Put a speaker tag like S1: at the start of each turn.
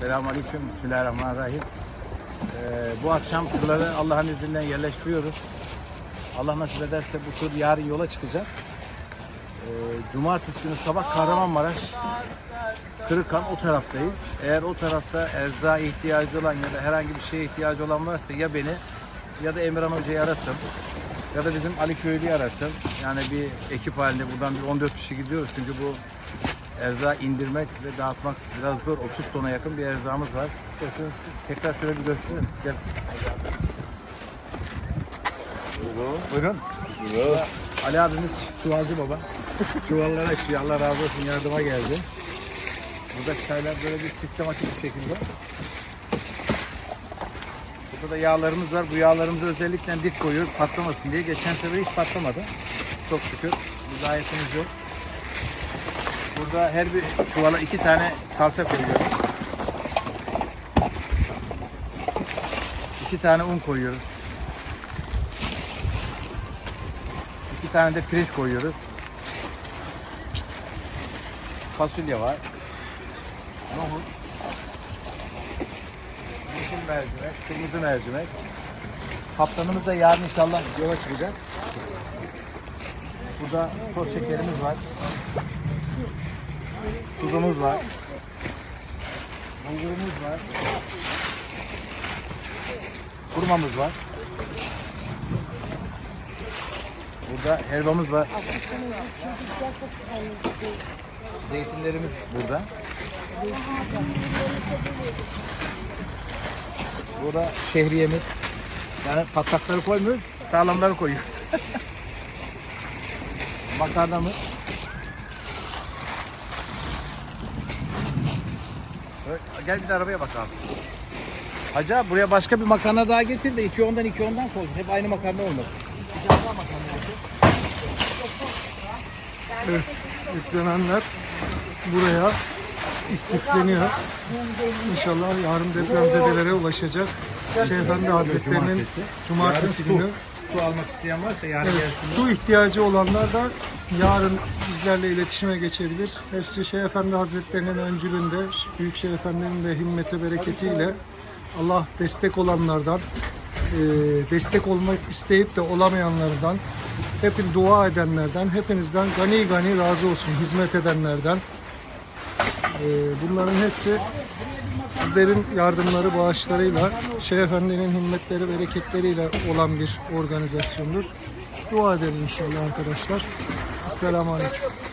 S1: Selamünaleyküm. Bismillahirrahmanirrahim. Ee, bu akşam tırları Allah'ın izniyle yerleştiriyoruz. Allah nasip ederse bu tur yarın yola çıkacak. Ee, Cumartesi günü sabah Kahramanmaraş, Kırıkhan o taraftayız. Eğer o tarafta erza ihtiyacı olan ya da herhangi bir şeye ihtiyacı olan varsa ya beni ya da Emirhan Hoca'yı arasın ya da bizim Ali Köylü'yü arasın. Yani bir ekip halinde buradan bir 14 kişi gidiyoruz çünkü bu erza indirmek ve dağıtmak biraz zor. 30 tona yakın bir erzağımız var. Tekrar şöyle bir gösterin. Gel. Buyurun. Buyurun. Ali abimiz çuvalcı baba. Çuvallara işiyor. Allah razı olsun yardıma geldi. Burada çaylar böyle bir sistematik bir şekilde. Burada da yağlarımız var. Bu yağlarımızı özellikle dik koyuyoruz patlamasın diye. Geçen sefer hiç patlamadı. Çok şükür. Bir zayıfımız yok. Burada her bir çuvala iki tane salça koyuyoruz. İki tane un koyuyoruz. İki tane de pirinç koyuyoruz. Fasulye var. Nohut. Yeşil mercimek, kırmızı mercimek. Kaptanımız da yarın inşallah yola çıkacak. Burada toz şekerimiz var. Tuzumuz var. Bulgurumuz var. Kurmamız var. Burada helvamız var. Zeytinlerimiz burada. Burada şehriyemiz. Yani patlakları koymuyoruz, sağlamları koyuyoruz. Makarnamız. Gel bir de arabaya bak abi. Hacı abi buraya başka bir makarna daha getir de iki ondan iki ondan koy. Hep aynı makarna olmasın.
S2: Evet, yüklenenler buraya istifleniyor. İnşallah yarın depremzedelere ulaşacak. Şeyh Efendi Hazretleri'nin cumartesi günü
S1: Su almak isteyen varsa yarın
S2: Evet,
S1: gelsin.
S2: su ihtiyacı olanlar da yarın bizlerle iletişime geçebilir. Hepsi Şeyh Efendi Hazretleri'nin öncülüğünde, Büyük Şeyh Efendi'nin de himmeti bereketiyle Allah destek olanlardan, e, destek olmak isteyip de olamayanlardan, hepin dua edenlerden, hepinizden gani gani razı olsun hizmet edenlerden. E, bunların hepsi sizlerin yardımları, bağışlarıyla, Şeyh Efendi'nin himmetleri, bereketleriyle olan bir organizasyondur. Dua edelim inşallah arkadaşlar. Esselamu Aleyküm.